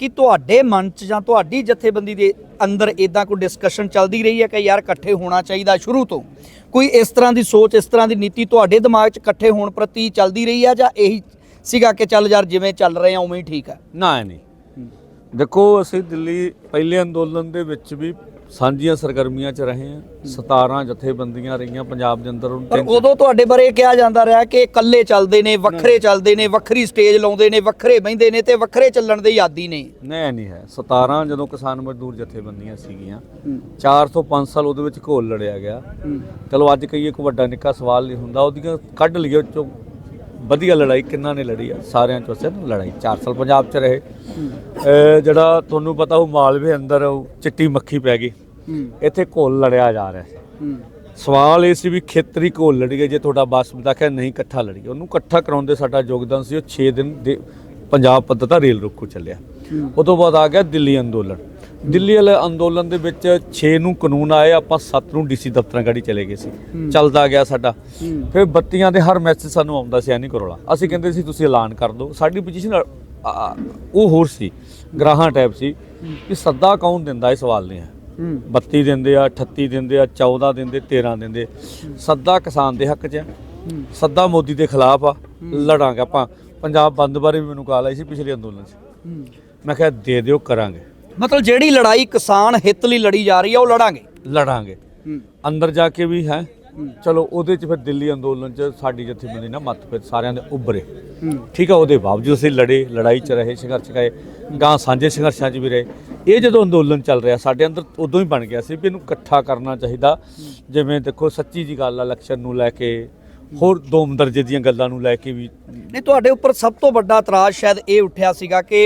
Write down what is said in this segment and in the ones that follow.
ਕਿ ਤੁਹਾਡੇ ਮਨ 'ਚ ਜਾਂ ਤੁਹਾਡੀ ਜਥੇਬੰਦੀ ਦੇ ਅੰਦਰ ਇਦਾਂ ਕੋਈ ਡਿਸਕਸ਼ਨ ਚੱਲਦੀ ਰਹੀ ਹੈ ਕਿ ਯਾਰ ਇਕੱਠੇ ਹੋਣਾ ਚਾਹੀਦਾ ਸ਼ੁਰੂ ਤੋਂ? ਕੋਈ ਇਸ ਤਰ੍ਹਾਂ ਦੀ ਸੋਚ, ਇਸ ਤਰ੍ਹਾਂ ਦੀ ਨੀਤੀ ਤੁਹਾਡੇ ਦਿਮਾਗ 'ਚ ਇਕੱਠੇ ਹੋਣ ਪ੍ਰਤੀ ਚੱਲਦੀ ਰਹੀ ਹੈ ਜਾਂ ਇਹੀ ਸੀਗਾ ਕਿ ਚੱਲ ਯਾਰ ਜਿਵੇਂ ਚੱਲ ਰਹੇ ਆ ਉਵੇਂ ਹੀ ਠੀਕ ਹੈ ਨਾ ਨਹੀਂ। ਦੇਖੋ, ਅਸੀਂ ਦਿੱਲੀ ਪਹਿਲੇ ਅੰਦੋਲਨ ਦੇ ਵਿੱਚ ਵੀ ਸਾਂਝੀਆਂ ਸਰਗਰਮੀਆਂ 'ਚ ਰਹੇ ਹਾਂ 17 ਜਥੇਬੰਦੀਆਂ ਰਹੀਆਂ ਪੰਜਾਬ ਦੇ ਅੰਦਰ ਪਰ ਉਦੋਂ ਤੁਹਾਡੇ ਬਾਰੇ ਕਿਹਾ ਜਾਂਦਾ ਰਿਹਾ ਕਿ ਇਕੱਲੇ ਚੱਲਦੇ ਨੇ ਵੱਖਰੇ ਚੱਲਦੇ ਨੇ ਵੱਖਰੀ ਸਟੇਜ ਲਾਉਂਦੇ ਨੇ ਵੱਖਰੇ ਬਹਿੰਦੇ ਨੇ ਤੇ ਵੱਖਰੇ ਚੱਲਣ ਦੇ ਆਦੀ ਨੇ। ਨਹੀਂ ਨਹੀਂ ਹੈ। 17 ਜਦੋਂ ਕਿਸਾਨ ਮਜ਼ਦੂਰ ਜਥੇਬੰਦੀਆਂ ਸੀਗੀਆਂ 4 ਤੋਂ 5 ਸਾਲ ਉਹਦੇ ਵਿੱਚ ਘੋਲ ਲੜਿਆ ਗਿਆ। ਚਲੋ ਅੱਜ ਕੋਈ ਵੱਡਾ ਨਿੱਕਾ ਸਵਾਲ ਨਹੀਂ ਹੁੰਦਾ ਉਹਦੀਆਂ ਕੱਢ ਲਈਏ ਚੋਂ ਵਧੀਆ ਲੜਾਈ ਕਿੰਨਾ ਨੇ ਲੜੀ ਆ? ਸਾਰਿਆਂ ਚੋਂ ਸੇ ਲੜਾਈ। 4 ਸਾਲ ਪੰਜਾਬ 'ਚ ਰਹੇ। ਅਹ ਜਿਹੜਾ ਤੁਹਾਨੂੰ ਪਤਾ ਉਹ ਮਾਲਵੇ ਅੰਦਰ ਉਹ ਚਿੱਟੀ ਮੱਖੀ ਪੈ ਗਈ। ਇੱਥੇ ਘੋਲ ਲੜਿਆ ਜਾ ਰਿਹਾ। ਸੀ ਸਵਾਲ ਇਹ ਸੀ ਵੀ ਖੇਤਰੀ ਘੋਲ ਲੜੀ ਗਈ ਜੇ ਤੁਹਾਡਾ ਬਸ ਦਾ ਕਿ ਨਹੀਂ ਇਕੱਠਾ ਲੜੀ ਉਹਨੂੰ ਇਕੱਠਾ ਕਰਾਉਣ ਦੇ ਸਾਡਾ ਯੋਗਦਾਨ ਸੀ ਉਹ 6 ਦਿਨ ਦੇ ਪੰਜਾਬ ਪੱਧਰ ਦਾ ਰੇਲ ਰੋਕੋ ਚੱਲਿਆ। ਉਹ ਤੋਂ ਬਾਅਦ ਆ ਗਿਆ ਦਿੱਲੀ ਅੰਦੋਲਨ। ਦਿੱਲੀ ਵਾਲੇ ਅੰਦੋਲਨ ਦੇ ਵਿੱਚ 6 ਨੂੰ ਕਾਨੂੰਨ ਆਏ ਆਪਾਂ 7 ਨੂੰ ਡੀਸੀ ਦਫ਼ਤਰਾਂ ਗਾੜੀ ਚਲੇ ਗਏ ਸੀ। ਚੱਲਦਾ ਗਿਆ ਸਾਡਾ। ਫਿਰ ਬੱਤੀਆਂ ਦੇ ਹਰ ਮੈਸੇਜ ਸਾਨੂੰ ਆਉਂਦਾ ਸੀ ਐਨੀ ਕਰੋਲਾ। ਅਸੀਂ ਕਹਿੰਦੇ ਸੀ ਤੁਸੀਂ ਐਲਾਨ ਕਰ ਦਿਓ। ਸਾਡੀ ਪੋਜੀਸ਼ਨ ਉਹ ਹੋਰ ਸੀ ਗ੍ਰਾਹਾਂ ਟਾਈਪ ਸੀ ਕਿ ਸੱਦਾ ਕੌਣ ਦਿੰਦਾ ਇਹ ਸਵਾਲ ਨਹੀਂ ਹੈ। 32 ਦਿੰਦੇ ਆ 38 ਦਿੰਦੇ ਆ 14 ਦਿੰਦੇ 13 ਦਿੰਦੇ। ਸੱਦਾ ਕਿਸਾਨ ਦੇ ਹੱਕ 'ਚ ਹੈ। ਸੱਦਾ ਮੋਦੀ ਦੇ ਖਿਲਾਫ ਆ। ਲੜਾਂਗੇ ਆਪਾਂ। ਪੰਜਾਬ ਬੰਦ ਬਾਰੇ ਵੀ ਮੈਨੂੰ ਕਾਲ ਆਈ ਸੀ ਪਿਛਲੇ ਅੰਦੋਲਨ 'ਚ। ਮੈਂ ਕਿਹਾ ਦੇ ਦਿਓ ਕਰਾਂਗੇ। ਮਤਲਬ ਜਿਹੜੀ ਲੜਾਈ ਕਿਸਾਨ ਹਿੱਤ ਲਈ ਲੜੀ ਜਾ ਰਹੀ ਆ ਉਹ ਲੜਾਂਗੇ। ਲੜਾਂਗੇ। ਅੰਦਰ ਜਾ ਕੇ ਵੀ ਹੈ। ਚਲੋ ਉਹਦੇ 'ਚ ਫਿਰ ਦਿੱਲੀ ਅੰਦੋਲਨ 'ਚ ਸਾਡੀ ਜਥੇਬੰਦੀ ਨਾਲ ਮਤਭੇਦ ਸਾਰਿਆਂ ਦੇ ਉੱਭਰੇ। ਠੀਕ ਆ ਉਹਦੇ ਬਾਵਜੂਦ ਅਸੀਂ ਲੜੇ ਲੜਾਈ 'ਚ ਰਹੇ ਸੰਘਰਸ਼ ਗਏ ਗਾਂ ਸਾਂਝੇ ਸੰਘਰਸ਼ਾਂ 'ਚ ਵੀ ਰਹੇ। ਇਹ ਜਦੋਂ ਅੰਦੋਲਨ ਚੱਲ ਰਿਹਾ ਸਾਡੇ ਅੰਦਰ ਉਦੋਂ ਹੀ ਬਣ ਗਿਆ ਸੀ ਵੀ ਇਹਨੂੰ ਇਕੱਠਾ ਕਰਨਾ ਚਾਹੀਦਾ। ਜਿਵੇਂ ਦੇਖੋ ਸੱਚੀ ਜੀ ਗੱਲ ਆ ਇਲੈਕਸ਼ਨ ਨੂੰ ਲੈ ਕੇ ਹੋਰ ਦੋਮ ਦਰਜੇ ਦੀਆਂ ਗੱਲਾਂ ਨੂੰ ਲੈ ਕੇ ਵੀ ਨਹੀਂ ਤੁਹਾਡੇ ਉੱਪਰ ਸਭ ਤੋਂ ਵੱਡਾ ਇਤਰਾਜ਼ ਸ਼ਾਇਦ ਇਹ ਉੱਠਿਆ ਸੀਗਾ ਕਿ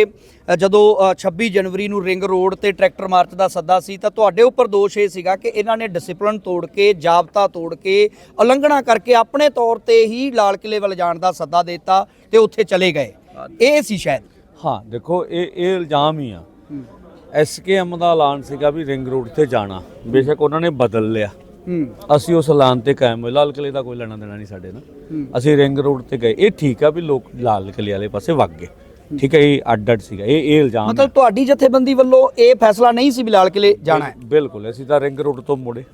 ਜਦੋਂ ਅ, 26 ਜਨਵਰੀ ਨੂੰ ਰਿੰਗ ਰੋਡ ਤੇ ਟਰੈਕਟਰ ਮਾਰਚ ਦਾ ਸੱਦਾ ਸੀ ਤਾਂ ਤੁਹਾਡੇ ਉੱਪਰ ਦੋਸ਼ ਇਹ ਸੀਗਾ ਕਿ ਇਹਨਾਂ ਨੇ ਡਿਸਪਲਿਨ ਤੋੜ ਕੇ ਜਾਬਤਾ ਤੋੜ ਕੇ ਉਲੰਘਣਾ ਕਰਕੇ ਆਪਣੇ ਤੌਰ ਤੇ ਹੀ ਲਾਲ ਕਿਲੇ ਵੱਲ ਜਾਣ ਦਾ ਸੱਦਾ ਦਿੱਤਾ ਤੇ ਉੱਥੇ ਚਲੇ ਗਏ। ਇਹ ਸੀ ਸ਼ਾਇਦ। ਹਾਂ ਦੇਖੋ ਇਹ ਇਹ ਇਲਜ਼ਾਮ ਹੀ ਆ। ਐਸਕੇਐਮ ਦਾ ਐਲਾਨ ਸੀਗਾ ਵੀ ਰਿੰਗ ਰੋਡ ਤੇ ਜਾਣਾ। ਬੇਸ਼ੱਕ ਉਹਨਾਂ ਨੇ ਬਦਲ ਲਿਆ। ਅਸੀਂ ਉਸ ਐਲਾਨ ਤੇ ਕਾਇਮ ਹੋਏ। ਲਾਲ ਕਿਲੇ ਦਾ ਕੋਈ ਲੈਣਾ ਦੇਣਾ ਨਹੀਂ ਸਾਡੇ ਨਾਲ। ਅਸੀਂ ਰਿੰਗ ਰੋਡ ਤੇ ਗਏ। ਇਹ ਠੀਕ ਆ ਵੀ ਲੋਕ ਲਾਲ ਕਿਲੇ ਵਾਲੇ ਪਾਸੇ ਵਗ ਗਏ। ਠੀਕ ਹੈ ਇਹ ਅੱਡ ਅੱਡ ਸੀਗਾ। ਇਹ ਇਹ ਇਲਜ਼ਾਮ ਮਤਲਬ ਤੁਹਾਡੀ ਜਥੇਬੰਦੀ ਵੱਲੋਂ ਇਹ ਫੈਸਲਾ ਨਹੀਂ ਸੀ ਵੀ ਲਾਲ ਕਿਲੇ ਜਾਣਾ ਹੈ? ਬਿਲਕੁਲ ਅਸੀਂ ਤਾਂ ਰਿੰਗ ਰੋਡ ਤੋਂ ਮੁੜੇ।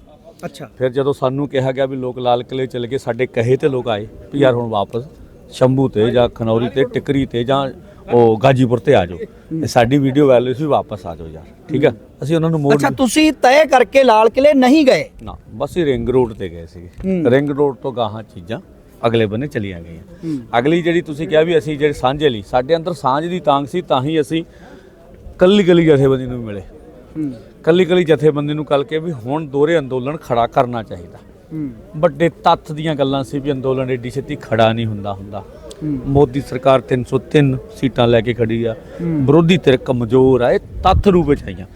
ਅੱਛਾ। ਫਿਰ ਜਦੋਂ ਸਾਨੂੰ ਕਿਹਾ ਗਿਆ ਵੀ ਲੋਕ ਲਾਲ ਕਿਲੇ ਚਲੇ ਗਏ ਸਾਡੇ ਕਹੇ ਤੇ ਲੋਕ ਆਏ ਵੀ ਯਾਰ ਹੁਣ ਵਾਪਸ ਸ਼ੰਭੂ ਤੇ ਜਾਂ ਖਨੌਰੀ ਤੇ ਟਿਕਰੀ ਤੇ ਜਾਂ ਉਹ ਗਾਜੀਪੁਰ ਤੇ ਆ ਜਾਓ। ਸਾਡੀ ਵੀਡੀਓ ਵਾਇਰਲ ਸੀ ਵਾਪਸ ਆ ਜਾਓ ਯਾਰ। ਠੀਕ ਆ ਅਸੀਂ ਉਹਨਾਂ ਨੂੰ ਮੋੜ ਅੱਛਾ ਤੁਸੀਂ ਤੈਅ ਕਰਕੇ ਲਾਲ ਕਿਲੇ ਨਹੀਂ ਗਏ? ਨਾ ਬਸ ਹੀ ਰਿੰਗ ਰੋਡ ਤੇ ਗਏ ਸੀਗੇ। ਰਿੰਗ ਰੋਡ ਤੋਂ ਗਾਹਾਂ ਚੀਜ਼ਾਂ ਅਗਲੇ ਬੰਨੇ ਚਲੀਆਂ ਗਈਆਂ। ਅਗਲੀ ਜਿਹੜੀ ਤੁਸੀਂ ਕਿਹਾ ਵੀ ਅਸੀਂ ਜਿਹੜੇ ਸਾਂਝੇ ਲਈ ਸਾਡੇ ਅੰਦਰ ਸਾਂਝ ਦੀ ਤਾਂਗ ਸੀ ਤਾਂ ਹੀ ਅਸੀਂ ਕੱਲੀ ਕੱਲੀ ਜਥੇਬੰਦੀ ਨੂੰ ਮਿਲੇ। ਕੱਲੀ ਕੱਲੀ ਜਥੇਬੰਦੀ ਨੂੰ ਕੱਲ ਕੇ ਵੀ ਹੁਣ ਦੋਹਰੇ ਅੰਦੋਲਨ ਖੜਾ ਕਰਨਾ ਚਾਹੀਦਾ। ਵੱਡੇ ਤੱਥ ਦੀਆਂ ਗੱਲਾਂ ਸੀ ਵੀ ਅੰਦੋਲਨ ਏਡੀ ਛੇਤੀ ਖੜਾ ਨਹੀਂ ਹੁੰਦਾ ਹੁੰਦਾ। ਮੋਦੀ ਸਰਕਾਰ 303 ਸੀਟਾਂ ਲੈ ਕੇ ਖੜੀ ਆ। ਵਿਰੋਧੀ ਧਿਰ ਕਮਜ਼ੋਰ ਆ ਇਹ ਤੱਥ ਰੂਪ ਵਿੱਚ ਆਈਆਂ।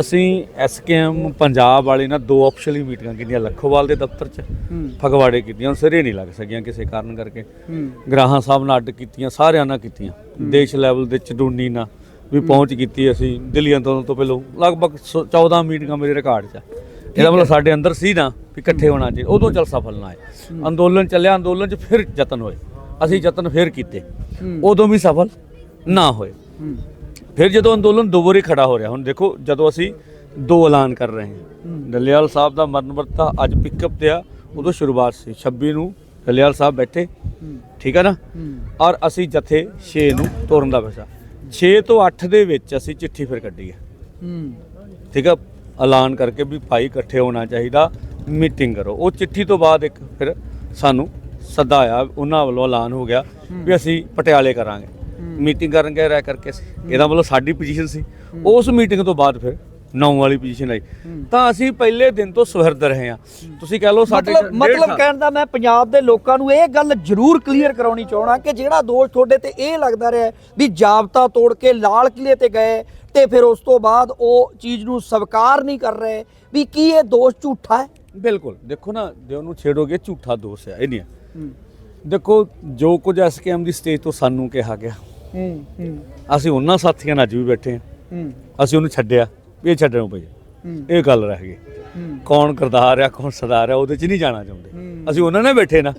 ਅਸੀਂ ਐਸਕੇਐਮ ਪੰਜਾਬ ਵਾਲੇ ਨਾਲ ਦੋ ਆਪਸ਼ਨਲੀ ਮੀਟਿੰਗਾਂ ਕੀਤੀਆਂ ਲੱਖੋਵਾਲ ਦੇ ਦਫ਼ਤਰ 'ਚ ਫਗਵਾੜੇ ਕੀਤੀਆਂ ਸਿਰੇ ਨਹੀਂ ਲੱਗ ਸਕੀਆਂ ਕਿਸੇ ਕਾਰਨ ਕਰਕੇ। ਗ੍ਰਾਹਾਂ ਸਾਹਿਬ ਨਾਲ ਅੱਡ ਕੀਤੀਆਂ ਸਾਰਿਆਂ ਨਾਲ ਕੀਤੀਆਂ। ਦੇਸ਼ ਲੈਵਲ ਦੇ ਚਡੂਨੀ ਨਾਲ ਵੀ ਪਹੁੰਚ ਕੀਤੀ ਅਸੀਂ ਦਿੱਲੀ ਅੰਦੋਲਨ ਤੋਂ ਪਹਿਲਾਂ ਲਗਭਗ ਸੌ- 14 ਮੀਟਿੰਗਾਂ ਮੇਰੇ ਰਿਕਾਰਡ 'ਚ। ਇਹਦਾ ਮਤਲਬ ਸਾਡੇ ਅੰਦਰ ਸੀ ਨਾ ਵੀ ਇਕੱਠੇ ਹੋਣਾ ਚਾਹੀਦਾ ਉਦੋਂ ਚੱਲ ਸਫਲ ਨਾ ਆਏ ਅੰਦੋਲਨ ਚੱਲਿਆ ਅੰਦੋਲਨ 'ਚ ਫਿਰ ਯਤਨ ਹੋਏ। ਅਸੀਂ ਯਤਨ ਫਿਰ ਕੀਤੇ। ਉਦੋਂ ਵੀ ਸਫਲ ਨਾ ਹੋਏ। ਫਿਰ ਜਦੋਂ ਅੰਦੋਲਨ ਦੋ ਵਾਰੀ ਖੜਾ ਹੋ ਰਿਹਾ ਹੁਣ ਦੇਖੋ ਜਦੋਂ ਅਸੀਂ ਦੋ ਐਲਾਨ ਕਰ ਰਹੇ ਹਾਂ। ਡੱਲੇਵਾਲ ਸਾਹਿਬ ਦਾ ਮਰਨ ਵਰਤਾ ਅੱਜ ਪਿਕਅਪ ਤੇ ਆ ਉਦੋਂ ਸ਼ੁਰੂਆਤ ਸੀ। 26 ਨੂੰ ਡੱਲੇਵਾਲ ਸਾਹਿਬ ਬੈਠੇ। ਠੀਕ ਹੈ ਨਾ? ਔਰ ਅਸੀਂ ਜਥੇ 6 ਨੂੰ ਤੋਰਨ ਦਾ ਫੈਸਲਾ 6 ਤੋਂ 8 ਦੇ ਵਿੱਚ ਅਸੀਂ ਚਿੱਠੀ ਫਿਰ ਕੱਢੀ ਹੈ। ਠੀਕ ਆ? ਐਲਾਨ ਕਰਕੇ ਵੀ ਭਾਈ ਇਕੱਠੇ ਹੋਣਾ ਚਾਹੀਦਾ। ਮੀਟਿੰਗ ਕਰੋ। ਉਹ ਚਿੱਠੀ ਤੋਂ ਬਾਅਦ ਇੱਕ ਫਿਰ ਸਾਨੂੰ ਸੱਦਾ ਆਇਆ ਉਹਨਾਂ ਵੱਲੋਂ ਐਲਾਨ ਹੋ ਗਿਆ ਵੀ ਅਸੀਂ ਪਟਿਆਲੇ ਕਰਾਂਗੇ। ਮੀਟਿੰਗ ਕਰਨ ਗਏ ਰਹਿ ਕਰਕੇ ਅਸੀਂ। ਇਹਦਾ ਮਤਲਬ ਸਾਡੀ ਪੋਜੀਸ਼ਨ ਸੀ। ਉਸ ਮੀਟਿੰਗ ਤੋਂ ਬਾਅਦ ਫਿਰ ਨੌ ਵਾਲੀ ਪੋਜੀਸ਼ਨ ਆਈ। ਤਾਂ ਅਸੀਂ ਪਹਿਲੇ ਦਿਨ ਤੋਂ ਸੁਹਿਰਦ ਰਹੇ ਹਾਂ। ਤੁਸੀਂ ਕਹਿ ਲਓ ਸਾਡੇ ਮਤਲਬ ਕਹਿਣ ਦਾ ਮੈਂ ਪੰਜਾਬ ਦੇ ਲੋਕਾਂ ਨੂੰ ਇਹ ਗੱਲ ਜ਼ਰੂਰ ਕਲੀਅਰ ਕਰਾਉਣੀ ਚਾਹਣਾ ਕਿ ਜਿਹੜਾ ਦੋਸ਼ ਤੁਹਾਡੇ ਤੇ ਇਹ ਲੱਗਦਾ ਰਿਹਾ ਵੀ ਜਾਬਤਾ ਤੋੜ ਕੇ ਲਾਲ ਕਿਲੇ ਤੇ ਗਏ ਤੇ ਫਿਰ ਉਸ ਤੋਂ ਬਾਅਦ ਉਹ ਚੀਜ਼ ਨੂੰ ਸਵੀਕਾਰ ਨਹੀਂ ਕਰ ਰਹੇ ਵੀ ਕੀ ਇਹ ਦੋਸ਼ ਝੂਠਾ ਹੈ? ਬਿਲਕੁਲ। ਦੇਖੋ ਨਾ ਜੇ ਉਹਨੂੰ ਛੇੜੋਗੇ ਝੂਠਾ ਦੋਸ਼ ਹੈ ਇਹ ਨਹੀਂ ਹੈ। ਦੇਖੋ ਜੋ ਕੁਝ ਐਸਕੇਐਮ ਦੀ ਸਟੇਜ ਤੋਂ ਸਾਨੂੰ ਕਿਹਾ ਗਿਆ। ਹੂੰ ਹੂੰ। ਅਸੀਂ ਉਹਨਾਂ ਸਾਥੀਆਂ ਨਾਲ ਅੱਜ ਵੀ ਬੈਠੇ ਹਾਂ। ਹੂੰ। ਅਸੀਂ ਉਹਨੂੰ ਛੱਡਿਆ ਵੀ ਇਹ ਛੱਡਣਾ ਪਈ। ਇਹ ਗੱਲ ਰਹਿ ਗਈ। ਕੌਣ ਕਰਦਾਰ ਆ ਕੌਣ ਸਰਦਾਰ ਆ ਉਹਦੇ 'ਚ ਨਹੀਂ ਜਾਣਾ ਚਾਹੁੰਦੇ। ਅਸੀਂ ਉਹਨਾਂ ਨਾਲ ਬੈਠੇ ਨਾ।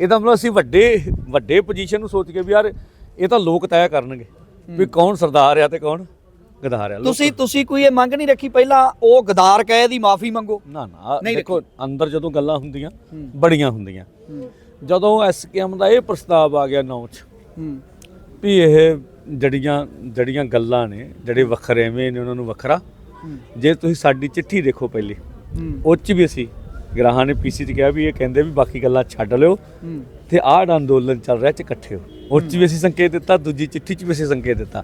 ਇਹਦਾ ਮਤਲਬ ਅਸੀਂ ਵੱਡੇ ਵੱਡੇ ਪੋਜੀਸ਼ਨ ਨੂੰ ਸੋਚ ਕੇ ਵੀ ਯਾਰ ਇਹ ਤਾਂ ਲੋਕ ਤੈਅ ਕਰਨਗੇ। ਵੀ ਕੌਣ ਸਰਦਾਰ ਆ ਤੇ ਕੌਣ ਗਦਾਰ ਆ। ਤੁਸੀਂ ਤੁਸੀਂ ਕੋਈ ਇਹ ਮੰਗ ਨਹੀਂ ਰੱਖੀ ਪਹਿਲਾਂ ਉਹ ਗਦਾਰ ਕਹੇ ਦੀ ਮਾਫੀ ਮੰਗੋ? ਨਾ ਨਾ। ਦੇਖੋ ਅੰਦਰ ਜਦੋਂ ਗੱਲਾਂ ਹੁੰਦੀਆਂ ਬੜੀਆਂ ਹੁੰਦੀਆਂ। ਜਦੋਂ ਐਸਕੇਐਮ ਦਾ ਇਹ ਪ੍ਰਸਤਾਵ ਆ ਗਿਆ ਨੌ ਚ ਹੂੰ। ਵੀ ਇਹ ਜੜੀਆਂ ਜੜੀਆਂ ਗੱਲਾਂ ਨੇ ਜਿਹੜੇ ਵੱਖਰੇਵੇਂ ਨੇ ਉਹਨਾਂ ਨੂੰ ਵੱਖਰਾ। ਜੇ ਤੁਸੀਂ ਸਾਡੀ ਚਿੱਠੀ ਦੇਖੋ ਪਹਿਲੇ ਉਹ ਚ ਵੀ ਅਸੀਂ ਗ੍ਰਾਹਾਂ ਨੇ ਪੀਸੀ ਚ ਕਿਹਾ ਵੀ ਇਹ ਕਹਿੰਦੇ ਵੀ ਬਾਕੀ ਗੱਲਾਂ ਛੱਡ ਲਿਓ ਤੇ ਆਹ ਜਿਹੜਾ ਅੰਦੋਲਨ ਚੱਲ ਰਿਹਾ ਚ ਇਕੱਠੇ ਹੋ। ਉਹ ਚ ਵੀ ਅਸੀਂ ਸੰਕੇਤ ਦਿੱਤਾ, ਦੂਜੀ ਚਿੱਠੀ ਚ ਵੀ ਅਸੀਂ ਸੰਕੇਤ ਦਿੱਤਾ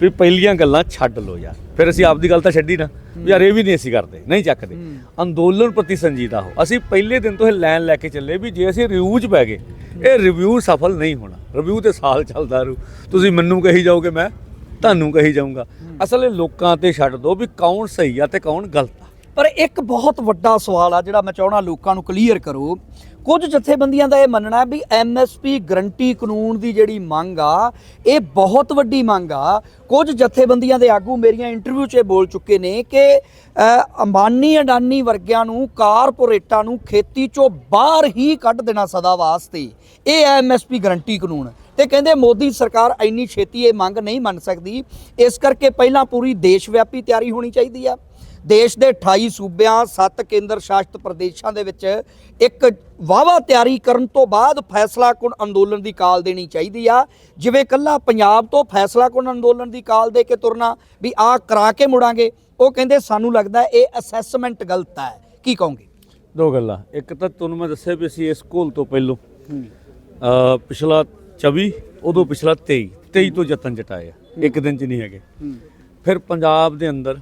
ਵੀ ਪਹਿਲੀਆਂ ਗੱਲਾਂ ਛੱਡ ਲਓ ਯਾਰ। ਫਿਰ ਅਸੀਂ ਆਪਦੀ ਗੱਲ ਤਾਂ ਛੱਡੀ ਨਾ ਵੀ ਯਾਰ ਇਹ ਵੀ ਨਹੀਂ ਅਸੀਂ ਕਰਦੇ, ਨਹੀਂ ਚੱਕਦੇ। ਅੰਦੋਲਨ ਪ੍ਰਤੀ ਸੰਜੀਦਾ ਹੋ। ਅਸੀਂ ਪਹਿਲੇ ਦਿਨ ਤੋਂ ਇਹ ਲਾਈਨ ਲੈ ਕੇ ਚੱਲੇ ਵੀ ਜੇ ਅਸੀਂ ਰਿਵਿਊ 'ਚ ਪੈ ਗਏ, ਇਹ ਰਿਵਿਊ ਸਫਲ ਨਹੀਂ ਹੋਣਾ। ਰਿਵਿਊ ਤੇ ਸਾਲ ਚੱਲਦਾ ਰੂ। ਤੁਸੀਂ ਮੈਨੂੰ ਕਹੀ ਜਾਓਗੇ, ਮੈਂ ਤੁਹਾਨੂੰ ਕਹੀ ਜਾਊਂਗਾ। ਅਸਲ ਇਹ ਲੋਕਾਂ ਤੇ ਛੱਡ ਦਿਓ ਵੀ ਕੌਣ ਸਹੀ ਆ ਤੇ ਕੌਣ ਗਲਤ ਆ। ਪਰ ਇੱਕ ਬਹੁਤ ਵੱਡਾ ਸਵਾਲ ਆ ਜਿਹੜਾ ਮੈਂ ਚਾਹਣਾ ਲੋਕਾਂ ਨੂੰ ਕਲੀਅਰ ਕਰੋ ਕੁਝ ਜਥੇਬੰਦੀਆਂ ਦਾ ਇਹ ਮੰਨਣਾ ਹੈ ਵੀ ਐਮਐਸਪੀ ਗਰੰਟੀ ਕਾਨੂੰਨ ਦੀ ਜਿਹੜੀ ਮੰਗ ਆ, ਇਹ ਬਹੁਤ ਵੱਡੀ ਮੰਗ ਆ। ਕੁਝ ਜਥੇਬੰਦੀਆਂ ਦੇ ਆਗੂ ਮੇਰੀਆਂ ਇੰਟਰਵਿਊ 'ਚ ਇਹ ਬੋਲ ਚੁੱਕੇ ਨੇ ਕਿ ਅੰਬਾਨੀ ਅਡਾਨੀ ਵਰਗਿਆਂ ਨੂੰ, ਕਾਰਪੋਰੇਟਾਂ ਨੂੰ ਖੇਤੀ 'ਚੋਂ ਬਾਹਰ ਹੀ ਕੱਢ ਦੇਣਾ ਸਦਾ ਵਾਸਤੇ। ਇਹ ਐਮਐਸਪੀ ਗਰੰਟੀ ਕਾਨੂੰਨ। ਤੇ ਕਹਿੰਦੇ ਮੋਦੀ ਸਰਕਾਰ ਇੰਨੀ ਛੇਤੀ ਇਹ ਮੰਗ ਨਹੀਂ ਮੰਨ ਸਕਦੀ। ਇਸ ਕਰਕੇ ਪਹਿਲਾਂ ਪੂਰੀ ਦੇਸ਼ ਵਿਆਪੀ ਤਿਆਰੀ ਹੋਣੀ ਚਾਹੀਦੀ ਆ। ਦੇਸ਼ ਦੇ 28 ਸੂਬਿਆਂ 7 ਕੇਂਦਰ ਸ਼ਾਸਿਤ ਪ੍ਰਦੇਸ਼ਾਂ ਦੇ ਵਿੱਚ ਇੱਕ ਵਾਵਾ ਤਿਆਰੀ ਕਰਨ ਤੋਂ ਬਾਅਦ ਫੈਸਲਾਕੁਨ ਅੰਦੋਲਨ ਦੀ ਕਾਲ ਦੇਣੀ ਚਾਹੀਦੀ ਆ। ਜਿਵੇਂ ਕੱਲਾ ਪੰਜਾਬ ਤੋਂ ਫੈਸਲਾਕੁਨ ਅੰਦੋਲਨ ਦੀ ਕਾਲ ਦੇ ਕੇ ਤੁਰਨਾ ਵੀ ਆ ਕਰਾ ਕੇ ਮੁੜਾਂਗੇ ਉਹ ਕਹਿੰਦੇ ਸਾਨੂੰ ਲੱਗਦਾ ਇਹ ਅਸੈਸਮੈਂਟ ਗਲਤ ਹੈ। ਕੀ ਕਹੋਗੇ? ਦੋ ਗੱਲਾਂ। ਇੱਕ ਤਾਂ ਤੁਹਾਨੂੰ ਮੈਂ ਦੱਸਿਆ ਵੀ ਅਸੀਂ ਇਸ ਸਕੂਲ ਤੋਂ ਪਹਿਲੋਂ ਅ ਪਿਛਲਾ 24 ਉਦੋਂ ਪਿਛਲਾ 23 23 ਤੋਂ ਯਤਨ ਜਟਾਏ ਆ। ਇੱਕ ਦਿਨ ਚ ਨਹੀਂ ਹੈਗੇ। ਫਿਰ ਪੰਜਾਬ ਦੇ ਅੰਦਰ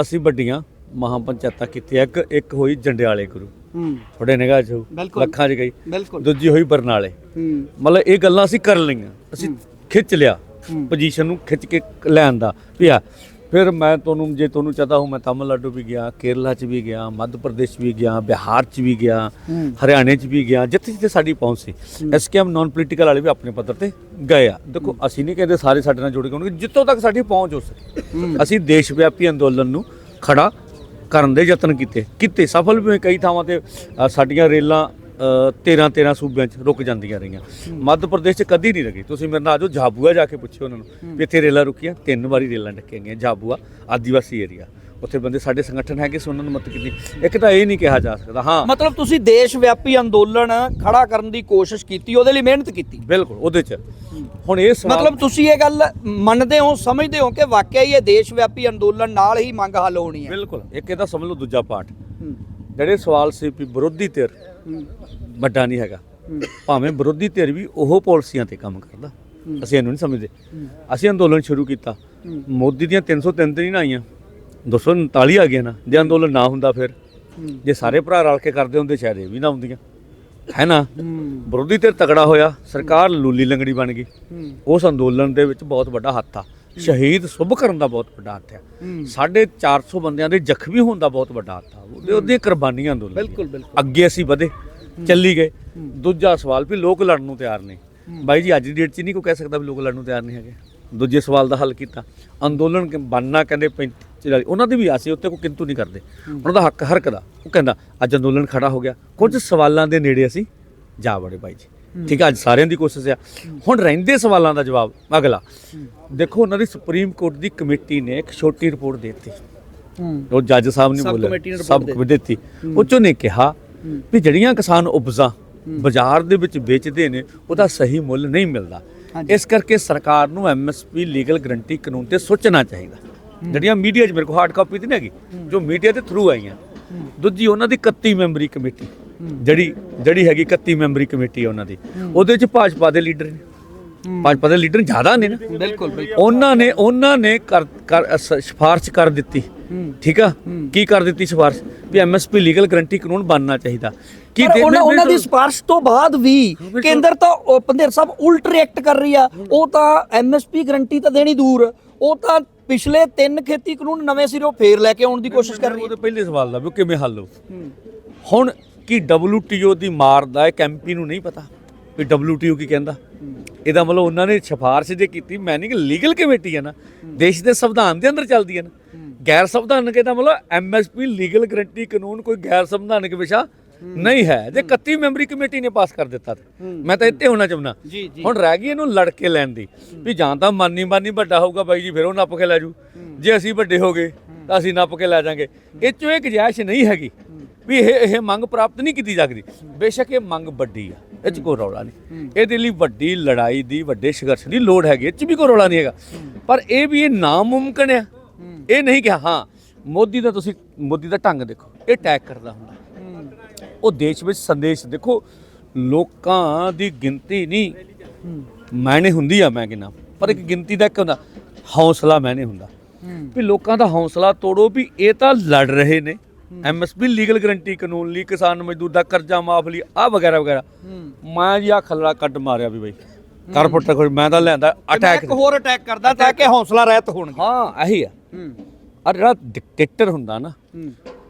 ਅਸੀਂ ਵੱਡੀਆਂ ਮਹਾਂ ਪੰਚਾਇਤਾਂ ਕੀਤੀਆਂ ਇੱਕ ਇੱਕ ਹੋਈ ਜੰਡਿਆਲੇ ਗੁਰੂ। ਹੂੰ। ਤੁਹਾਡੇ ਨਿਗਾਹ 'ਚ ਹੋਊ, ਬਿਲਕੁਲ। ਲੱਖਾਂ 'ਚ ਗਈ। ਬਿਲਕੁਲ। ਦੂਜੀ ਹੋਈ ਬਰਨਾਲੇ। ਹੂੰ। ਮਤਲਬ ਇਹ ਗੱਲਾਂ ਅਸੀਂ ਕਰ ਲਈਆਂ ਅਸੀਂ ਖਿੱਚ ਲਿਆ ਪੋਜੀਸ਼ਨ ਨੂੰ ਖਿੱਚ ਕੇ ਲੈਣ ਦਾ। ਵੀ ਆ ਫਿਰ ਮੈਂ ਤੁਹਾਨੂੰ ਜੇ ਤੁਹਾਨੂੰ ਚਾਹਤਾ ਹੂੰ ਮੈਂ ਤਾਮਿਲਨਾਡੂ ਵੀ ਗਿਆ ਕੇਰਲਾ 'ਚ ਵੀ ਗਿਆ ਮੱਧ ਪ੍ਰਦੇਸ਼ ਵੀ ਗਿਆ ਬਿਹਾਰ 'ਚ ਵੀ ਗਿਆ ਹਰਿਆਣੇ 'ਚ ਵੀ ਗਿਆ ਜਿੱਥੇ ਜਿੱਥੇ ਸਾਡੀ ਪਹੁੰਚ ਸੀ। ਐਸਕੇਐਮ ਨਾਨ ਪੋਲੀਟੀਕਲ ਵਾਲੇ ਵੀ ਆਪਣੇ ਪੱਧਰ ਤੇ ਗਏ ਆ। ਦੇਖੋ ਅਸੀਂ ਨਹੀਂ ਕਹਿੰਦੇ ਸਾਰੇ ਸਾਡੇ ਨਾਲ ਜੁੜ ਕੇ ਹੋਣਗੇ ਜਿੱਥੋਂ ਤੱਕ ਸਾਡੀ ਪਹੁੰਚ ਹੋ ਸਕੇ। ਅਸੀਂ ਦੇਸ਼ ਵਿਆਪੀ ਅੰਦੋਲਨ ਨੂੰ ਖੜਾ ਕਰਨ ਦੇ ਯਤਨ ਕੀਤੇ ਕੀਤੇ। ਸਫਲ ਵੀ ਕਈ ਥਾਵਾਂ ਤੇ ਸਾਡੀਆਂ ਰੇਲਾਂ 13 13 ਸੂਬਿਆਂ 'ਚ ਰੁਕ ਜਾਂਦੀਆਂ ਰਹੀਆਂ। ਮੱਧ ਪ੍ਰਦੇਸ਼ 'ਚ ਕਦੀ ਨਹੀਂ ਰੁਕੀ ਤੁਸੀਂ ਮੇਰੇ ਨਾਲ ਆਜੋ ਝਾਬੂਆ ਜਾ ਕੇ ਪੁੱਛਿਓ ਉਹਨਾਂ ਨੂੰ ਵੀ ਇੱਥੇ ਰੇਲਾਂ ਰੁਕੀਆਂ ਤਿੰਨ ਵਾਰੀ ਰੇਲਾਂ ਡੱਕੀਆਂ ਗਈਆਂ ਝਾਬੂਆ ਆਦੀਵਾਸੀ ਏਰੀਆ। ਉੱਥੇ ਬੰਦੇ ਸਾਡੇ ਸੰਗਠਨ ਹੈਗੇ ਸੀ ਉਹਨਾਂ ਨੂੰ ਮਤ ਕੀਤੀ। ਇੱਕ ਤਾਂ ਇਹ ਨਹੀਂ ਕਿਹਾ ਜਾ ਸਕਦਾ ਹਾਂ। ਮਤਲਬ ਤੁਸੀਂ ਦੇਸ਼ ਵਿਆਪੀ ਅੰਦੋਲਨ ਖੜਾ ਕਰਨ ਦੀ ਕੋਸ਼ਿਸ਼ ਕੀਤੀ ਉਹਦੇ ਲਈ ਮਿਹਨਤ ਕੀਤੀ। ਬਿਲਕੁਲ ਉਹਦੇ 'ਚ। ਹੁਣ ਇਹ ਸਵਾਲ ਮਤਲਬ ਤੁਸੀਂ ਇਹ ਗੱਲ ਮੰਨਦੇ ਹੋ ਸਮਝਦੇ ਹੋ ਕਿ ਵਾਕਿਆ ਹੀ ਇਹ ਦੇਸ਼ ਵਿਆਪੀ ਅੰਦੋਲਨ ਨਾਲ ਹੀ ਮੰਗ ਹੱਲ ਹੋਣੀ ਹੈ? ਬਿਲਕੁਲ ਇੱਕ ਇਹਦਾ ਸਮਝ ਲਓ ਦੂਜਾ ਪਾਰਟ ਜਿਹੜੇ ਸਵਾਲ ਸੀ ਵੀ ਵਿਰੋਧੀ ਧਿਰ ਵੱਡਾ ਨਹੀਂ ਹੈਗਾ, ਭਾਵੇਂ ਵਿਰੋਧੀ ਧਿਰ ਵੀ ਉਹ ਪਾਲਿਸੀਆਂ ਤੇ ਕੰਮ ਕਰਦਾ, ਅਸੀਂ ਇਹਨੂੰ ਨਹੀਂ ਸਮਝਦੇ। ਅਸੀਂ ਅੰਦੋਲਨ ਸ਼ੁਰੂ ਕੀਤਾ, ਮੋਦੀ ਦੀਆਂ 303 ਨਹੀਂ ਆਈਆਂ 239 ਆ ਗਈਆਂ ਨਾ, ਜੇ ਅੰਦੋਲਨ ਨਾ ਹੁੰਦਾ ਫਿਰ, ਜੇ ਸਾਰੇ ਭਰਾ ਰਲ ਕੇ ਕਰਦੇ ਹੁੰਦੇ ਸ਼ਾਇਦ ਇਹ ਵੀ ਨਾ ਹੁੰਦੀਆਂ। ਹੈ ਨਾ? ਵਿਰੋਧੀ ਧਿਰ ਤਕੜਾ ਹੋਇਆ, ਸਰਕਾਰ ਲੂਲੀ ਲੰਗੜੀ ਬਣ ਗਈ। ਉਸ ਅੰਦੋਲਨ ਦੇ ਵਿੱਚ ਬਹੁਤ ਵੱਡਾ ਹੱਥ ਆ। ਸ਼ਹੀਦ ਸੁਭ ਕਰਨ ਦਾ ਬਹੁਤ ਵੱਡਾ ਹੱਥ ਆ। ਸਾਢੇ 400 ਬੰਦਿਆਂ ਦੇ ਜ਼ਖਮੀ ਹੋਣ ਦਾ ਬਹੁਤ ਵੱਡਾ ਹੱਥ ਆ। ਉਹਦੇ ਉਹਦੀਆਂ ਕੁਰਬਾਨੀਆਂ ਅੰਦੋਲਨ। ਬਿਲਕੁਲ ਬਿਲਕੁਲ। ਅੱਗੇ ਅਸੀਂ ਵਧੇ ਚੱਲੀ ਗਏ। ਦੂਜਾ ਸਵਾਲ ਵੀ ਲੋਕ ਲੜਨ ਨੂੰ ਤਿਆਰ ਨੇ। ਬਾਈ ਜੀ ਅੱਜ ਦੀ ਡੇਟ 'ਚ ਨਹੀਂ ਕੋਈ ਕਹਿ ਸਕਦਾ ਵੀ ਲੋਕ ਲੜਨ ਨੂੰ ਤਿਆਰ ਨਹੀਂ ਹੈਗੇ। ਦੂਜੇ ਸਵਾਲ ਦਾ ਹੱਲ ਕੀਤਾ। ਅੰਦੋਲਨ ਬਣਨਾ ਕਹਿੰਦੇ 45 ਉਹਨਾਂ ਦੀ ਵੀ ਆਸੀ ਉੱਤੇ ਕੋਈ ਕਿੰਤੂ ਨਹੀਂ ਕਰਦੇ। ਉਹਨਾਂ ਦਾ ਹੱਕ ਹਰਕ ਦਾ। ਉਹ ਕਹਿੰਦਾ ਅੱਜ ਅੰਦੋਲਨ ਖੜਾ ਹੋ ਗਿਆ। ਕੁਝ ਸਵਾਲਾਂ ਦੇ ਨੇੜੇ ਅਸੀਂ ਜਾ ਵੜੇ ਬਾਈ ਜੀ। ਠੀਕ ਹੈ ਅੱਜ ਸਾਰਿਆਂ ਦੀ ਕੋਸ਼ਿਸ਼ ਆ। ਹੁਣ ਰਹਿੰਦੇ ਸਵਾਲਾਂ ਦਾ ਜਵਾਬ ਅਗਲਾ। ਦੇਖੋ ਉਹਨਾਂ ਦੀ ਸੁਪਰੀਮ ਕੋਰਟ ਦੀ ਕਮੇਟੀ ਨੇ ਇੱਕ ਛੋਟੀ ਰਿਪੋਰਟ ਦੇ ਦਿੱਤੀ। ਉਹ ਜੱਜ ਸਾਹਿਬ ਨੇ ਬੋਲਿਆ ਦੇ ਕਮੇਟੀ ਦਿੱਤੀ। ਉਹ 'ਚੋਂ ਨੇ ਕਿਹਾ ਵੀ ਜਿਹੜੀਆਂ ਕਿਸਾਨ ਉਪਜਾਂ ਬਾਜ਼ਾਰ ਦੇ ਵਿੱਚ ਵੇਚਦੇ ਨੇ ਉਹਦਾ ਸਹੀ ਮੁੱਲ ਨਹੀਂ ਮਿਲਦਾ। ਇਸ ਕਰਕੇ ਸਰਕਾਰ ਨੂੰ ਐਮਐਸਪੀ ਲੀਗਲ ਗਰੰਟੀ ਕਾਨੂੰਨ ਤੇ ਸੋਚਣਾ ਚਾਹੀਦਾ। ਜਿਹੜੀਆਂ ਮੀਡੀਆ 'ਚ ਮੇਰੇ ਕੋਲ ਹਾਰਡ ਕਾਪੀ ਤੇ ਨਹੀਂ ਹੈਗੀ ਜੋ ਮੀਡੀਆ ਦੇ ਥਰੂ ਆਈਆਂ। ਦੂਜੀ ਉਹਨਾਂ ਦੀ 31 ਮੈਂਬਰੀ ਕਮੇਟੀ। ਜਿਹੜੀ ਜਿਹੜੀ ਹੈਗੀ 31 ਮੈਂਬਰੀ ਕਮੇਟੀ ਹੈ ਉਹਨਾਂ ਦੀ। ਉਹਦੇ 'ਚ ਭਾਜਪਾ ਦੇ ਲੀਡਰ ਨੇ। ਭਾਜਪਾ ਦੇ ਲੀਡਰ ਜ਼ਿਆਦਾ ਨੇ ਨਾ। ਬਿਲਕੁਲ ਬਿਲਕੁਲ। ਉਹਨਾਂ ਨੇ ਉਹਨਾਂ ਨੇ ਸਿਫਾਰਿਸ਼ ਕਰ ਦਿੱਤੀ। ਠੀਕ ਆ? ਕੀ ਕਰ ਦਿੱਤੀ ਸਿਫਾਰਿਸ਼? ਵੀ ਐਮਐਸਪੀ ਲੀਗਲ ਗਰੰਟੀ ਕਾਨੂੰਨ ਬਣਨਾ ਚਾਹੀਦਾ। ਕੀ ਉਹਨਾਂ ਉਹਨਾਂ ਦੀ ਸਿਫਾਰਿਸ਼ ਤੋਂ ਬਾਅਦ ਵੀ ਕੇਂਦਰ ਤਾਂ ਉਹ ਪੰਦੇਰ ਸਾਹਿਬ ਉਲਟ ਰਿਐਕਟ ਕਰ ਰਹੀ ਆ। ਉਹ ਤਾਂ ਐਮਐਸਪੀ ਗਰੰਟੀ ਤਾਂ ਦੇਣੀ ਦੂਰ। ਉਹ ਤਾਂ ਪਿਛਲੇ ਤਿੰਨ ਖੇਤੀ ਕਾਨੂੰਨ ਨਵੇਂ ਸਿਰੋਂ ਫੇਰ ਲੈ ਕੇ ਆਉਣ ਦੀ ਕੋਸ਼ਿਸ਼ ਕਰ ਰਹੀ ਹੈ। ਉਹਦੇ ਪਹਿਲੇ ਸਵਾਲ ਦਾ ਵੀ ਉਹ ਕਿਵੇਂ ਹੱਲ ਹੋ। ਹੁਣ ਕੀ WTO ਦੀ ਮਾਰ ਦਾ ਇੱਕ ਐਮਪੀ ਨੂੰ ਨਹੀਂ ਪਤਾ ਵੀ WTO ਕੀ ਕਹਿੰਦਾ। ਇਹਦਾ ਮਤਲਬ ਉਹਨਾਂ ਨੇ ਸਿਫਾਰਿਸ਼ ਜੇ ਕੀਤੀ ਮੈਂ ਨਹੀਂ ਕਿ ਲੀਗਲ ਕਮੇਟੀ ਹੈ ਨਾ ਦੇਸ਼ ਦੇ ਸੰਵਿਧਾਨ ਦੇ ਅੰਦਰ ਚੱਲਦੀ ਹੈ ਨਾ। ਗੈਰ ਸੰਵਿਧਾਨਕ ਇਹਦਾ ਮਤਲਬ ਐਮਐਸਪੀ ਲੀਗਲ ਗਰੰਟੀ ਕਾਨੂੰਨ ਕੋਈ ਗੈਰ ਸੰਵਿਧਾਨਕ ਵਿਸ਼ਾ ਨਹੀਂ ਹੈ। ਜੇ 31 ਮੈਂਬਰੀ ਕਮੇਟੀ ਨੇ ਪਾਸ ਕਰ ਦਿੱਤਾ ਤੇ। ਮੈਂ ਤਾਂ ਇੱਥੇ ਹੋਣਾ ਚਾਹੁੰਦਾ। ਹੁਣ ਰਹਿ ਗਈ ਇਹਨੂੰ ਲੜ ਕੇ ਲੈਣ ਦੀ। ਵੀ ਜਾਂ ਤਾਂ ਮਾਨੀ ਮਾਨੀ ਵੱਡਾ ਹੋਊਗਾ ਬਾਈ ਜੀ ਫਿਰ ਉਹ ਨੱਪ ਕੇ ਲੈ ਜੂ। ਜੇ ਅਸੀਂ ਵੱਡੇ ਹੋ ਗਏ ਤਾਂ ਅਸੀਂ ਨੱਪ ਕੇ ਲੈ ਜਾਾਂਗੇ। ਇਹ ਚੋਂ ਇੱਕ ਗੁੰਜਾਇਸ਼ ਨਹੀਂ ਹੈਗੀ। ਵੀ ਇਹ ਇਹ ਮੰਗ ਪ੍ਰਾਪਤ ਨਹੀਂ ਕੀਤੀ ਸਕਦੀ ਬੇਸ਼ੱਕ ਇਹ ਮੰਗ ਵੱਡੀ ਆ ਇਹ ਚ ਕੋਈ ਰੌਲਾ ਨਹੀਂ। ਇਹਦੇ ਲਈ ਵੱਡੀ ਲੜਾਈ ਦੀ ਵੱਡੇ ਸੰਘਰਸ਼ ਦੀ ਲੋੜ ਹੈਗੀ ਇਹ ਚ ਵੀ ਕੋਈ ਰੌਲਾ ਨਹੀਂ ਹੈਗਾ। ਪਰ ਇਹ ਵੀ ਇਹ ਨਾਮੁਮਕਿਨ ਆ। ਇਹ ਨਹੀਂ ਕਿ ਹਾਂ ਮੋਦੀ ਦਾ ਤੁਸੀਂ ਮੋਦੀ ਦਾ ਢੰਗ ਦੇਖੋ ਇਹ ਅਟੈਕ ਕਰਦਾ ਹੁੰਦਾ। ਉਹ ਦੇਸ਼ ਵਿੱਚ ਸੰਦੇਸ਼ ਦੇਖੋ ਲੋਕਾਂ ਦੀ ਗਿਣਤੀ ਨਹੀਂ ਮੈਨੇ ਹੁੰਦੀ ਆ ਮੈਂ ਕਿਹਾ ਪਰ ਇੱਕ ਗਿਣਤੀ ਦਾ ਇੱਕ ਹੁੰਦਾ ਹੌਸਲਾ ਮੈਨੇ ਹੁੰਦਾ। ਵੀ ਲੋਕਾਂ ਦਾ ਹੌਸਲਾ ਤੋੜੋ ਵੀ ਇਹ ਤਾਂ ਲੜ ਰਹੇ ਨੇ। ਐਮਐਸਪੀ ਲੀਗਲ ਗਰੰਟੀ ਕਾਨੂੰਨ ਲਈ ਕਿਸਾਨ ਮਜ਼ਦੂਰ ਦਾ ਕਰਜ਼ਾ ਮਾਫ ਲਈ ਆ ਵਗੈਰਾ ਵਗੈਰਾ। ਮੈਂ ਜੀ ਆ ਖਲੜਾ ਕੱਢ ਮਾਰਿਆ ਵੀ ਬਾਈ। ਕਰ ਪੁੱਟ ਕੋਈ ਮੈਂ ਤਾਂ ਲਿਆਂਦਾ ਅਟੈਕ ਇੱਕ ਹੋਰ ਅਟੈਕ ਕਰਦਾ ਤਾਂ ਕਿ ਹੌਸਲਾ ਰਹਿਤ ਹੋਣਗੇ। ਹਾਂ ਇਹੀ ਆ। ਔਰ ਜਿਹੜਾ ਡਿਕਟੇਟਰ ਹੁੰਦਾ ਨਾ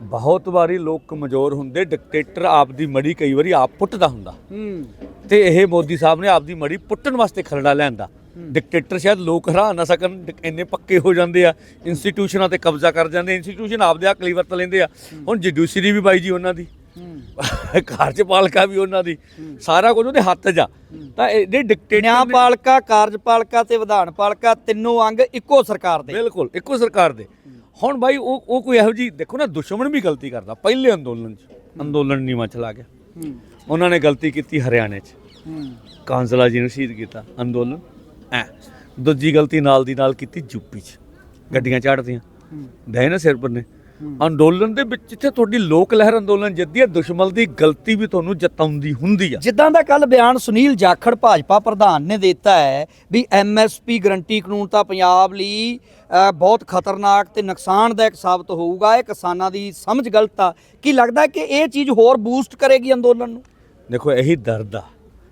ਬਹੁਤ ਵਾਰੀ ਲੋਕ ਕਮਜ਼ੋਰ ਹੁੰਦੇ ਡਿਕਟੇਟਰ ਆਪ ਦੀ ਮੜੀ ਕਈ ਵਾਰੀ ਆਪ ਪੁੱਟਦਾ ਹੁੰਦਾ। ਤੇ ਇਹ ਮੋਦੀ ਸਾਹਿਬ ਨੇ ਆਪ ਦੀ ਮੜੀ ਪੁੱਟਣ ਵਾਸਤੇ ਖਰੜਾ ਲੈਂਦਾ ਡਿਕਟੇਟਰ ਸ਼ਾਇਦ ਲੋਕ ਹਰਾ ਨਾ ਸਕਣ ਇੰਨੇ ਪੱਕੇ ਹੋ ਜਾਂਦੇ ਆ ਇੰਸਟੀਟਿਊਸ਼ਨਾਂ ਤੇ ਕਬਜ਼ਾ ਕਰ ਜਾਂਦੇ ਇੰਸਟੀਟਿਊਸ਼ਨ ਆਪਦੇ ਹੱਕ ਲਈ ਵਰਤ ਲੈਂਦੇ ਆ। ਹੁਣ ਜੁਡੀਸ਼ਰੀ ਵੀ ਬਾਈ ਜੀ ਉਹਨਾਂ ਦੀ ਕਾਰਜਪਾਲਿਕਾ ਵੀ ਉਹਨਾਂ ਦੀ ਸਾਰਾ ਕੁਝ ਉਹਦੇ ਹੱਥ 'ਚ ਆ। ਤਾਂ ਇਹਦੇ ਡਿਕਟੇਟਰ ਨਿਆਂਪਾਲਿਕਾ ਕਾਰਜਪਾਲਿਕਾ ਤੇ ਵਿਧਾਨ ਪਾਲਿਕਾ ਤਿੰਨੋਂ ਅੰਗ ਇੱਕੋ ਸਰਕਾਰ ਦੇ। ਬਿਲਕੁਲ ਇੱਕੋ ਸਰਕਾਰ ਦੇ। ਹੁਣ ਬਾਈ ਉਹ ਉਹ ਕੋਈ ਇਹੋ ਜੀ ਦੇਖੋ ਨਾ ਦੁਸ਼ਮਣ ਵੀ ਗਲਤੀ ਕਰਦਾ ਪਹਿਲੇ ਅੰਦੋਲਨ 'ਚ ਅੰਦੋਲਨ ਨੀਵਾ ਚਲਾ ਗਿਆ। ਉਹਨਾਂ ਨੇ ਗਲਤੀ ਕੀਤੀ ਹਰਿਆਣੇ 'ਚ। ਕਾਂਸਲਾ ਜੀ ਨੂੰ ਸ਼ਹੀਦ ਕੀਤਾ ਅੰਦੋਲਨ। ਐ। ਦੂਜੀ ਗਲਤੀ ਨਾਲ ਦੀ ਨਾਲ ਕੀਤੀ ਯੂਪੀ 'ਚ। ਗੱਡੀਆਂ ਝਾੜਦੀਆਂ। ਦੇ ਨਾ ਸਿਰ ਪਰ ਨੇ ਅੰਦੋਲਨ ਦੇ ਵਿੱਚ ਜਿੱਥੇ ਤੁਹਾਡੀ ਲੋਕ ਲਹਿਰ ਅੰਦੋਲਨ ਜਿੱਤਦੀ ਹੈ ਦੁਸ਼ਮਣ ਦੀ ਗਲਤੀ ਵੀ ਤੁਹਾਨੂੰ ਜਤਾਉਂਦੀ ਹੁੰਦੀ ਆ। ਜਿੱਦਾਂ ਦਾ ਕੱਲ ਬਿਆਨ ਸੁਨੀਲ ਜਾਖੜ ਭਾਜਪਾ ਪ੍ਰਧਾਨ ਨੇ ਦਿੱਤਾ ਹੈ ਵੀ ਐਮਐਸਪੀ ਗਰੰਟੀ ਕਾਨੂੰਨ ਤਾਂ ਪੰਜਾਬ ਲਈ ਬਹੁਤ ਖਤਰਨਾਕ ਤੇ ਨੁਕਸਾਨਦਾਇਕ ਸਾਬਤ ਹੋਊਗਾ। ਇਹ ਕਿਸਾਨਾਂ ਦੀ ਸਮਝ ਗਲਤ ਆ। ਕੀ ਲੱਗਦਾ ਕਿ ਇਹ ਚੀਜ਼ ਹੋਰ ਬੂਸਟ ਕਰੇਗੀ ਅੰਦੋਲਨ ਨੂੰ? ਦੇਖੋ ਇਹੀ ਦਰਦ ਆ।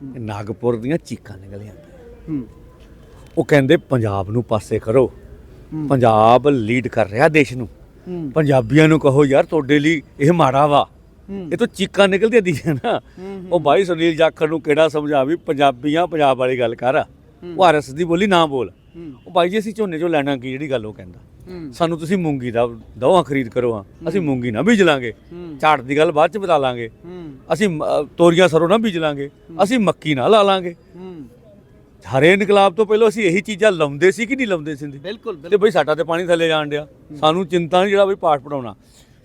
ਨਾਗਪੁਰ ਦੀਆਂ ਚੀਕਾਂ ਨਿਕਲੀਆਂ ਉਹ ਕਹਿੰਦੇ ਪੰਜਾਬ ਨੂੰ ਪਾਸੇ ਕਰੋ। ਪੰਜਾਬ ਲੀਡ ਕਰ ਰਿਹਾ ਦੇਸ਼ ਨੂੰ। ਪੰਜਾਬੀਆਂ ਨੂੰ ਕਹੋ ਯਾਰ ਤੁਹਾਡੇ ਲਈ ਇਹ ਮਾੜਾ ਵਾ। ਇਹ ਤਾਂ ਚੀਕਾਂ ਨਿਕਲਦੀਆਂ ਦੀਆਂ ਨਾ। ਉਹ ਭਾਈ ਸੁਨੀਲ ਜਾਖੜ ਨੂੰ ਕਿਹੜਾ ਸਮਝਾ ਵੀ ਪੰਜਾਬੀਆਂ ਪੰਜਾਬ ਵਾਲੀ ਗੱਲ ਕਰ। ਉਹ ਆਰਐਸ ਦੀ ਬੋਲੀ ਨਾ ਬੋਲ। ਉਹ ਭਾਈ ਜੀ ਅਸੀਂ ਝੋਨੇ ਚੋਂ ਲੈਣਾ ਕੀ ਜਿਹੜੀ ਗੱਲ ਉਹ ਕਹਿੰਦਾ। ਸਾਨੂੰ ਤੁਸੀਂ ਮੂੰਗੀ ਦਾ ਦਵਾ ਖਰੀਦ ਕਰੋ ਹਾਂ। ਅਸੀਂ ਮੂੰਗੀ ਨਾ ਬੀਜ ਲਾਂਗੇ। ਝਾੜ ਦੀ ਗੱਲ ਬਾਅਦ ਚ ਬਤਾ ਲਾਂਗੇ। ਅਸੀਂ ਤੋਰੀਆਂ ਸਰੋਂ ਨਾ ਬੀਜ ਲਾਂਗੇ। ਅਸੀਂ ਮੱਕੀ ਨਾ ਲਾ ਲਾਂਗੇ। ਹਰੇ ਇਨਕਲਾਬ ਤੋਂ ਪਹਿਲਾਂ ਅਸੀਂ ਇਹੀ ਚੀਜ਼ਾਂ ਲਾਉਂਦੇ ਸੀ ਕਿ ਨਹੀਂ ਲਾਉਂਦੇ ਸੀ ਬਿਲਕੁਲ ਤੇ ਬਈ ਸਾਡਾ ਤੇ ਪਾਣੀ ਥੱਲੇ ਜਾਣ ਡਿਆ। ਸਾਨੂੰ ਚਿੰਤਾ ਨਹੀਂ ਜਿਹੜਾ ਬਈ ਪਾਠ ਪੜਾਉਣਾ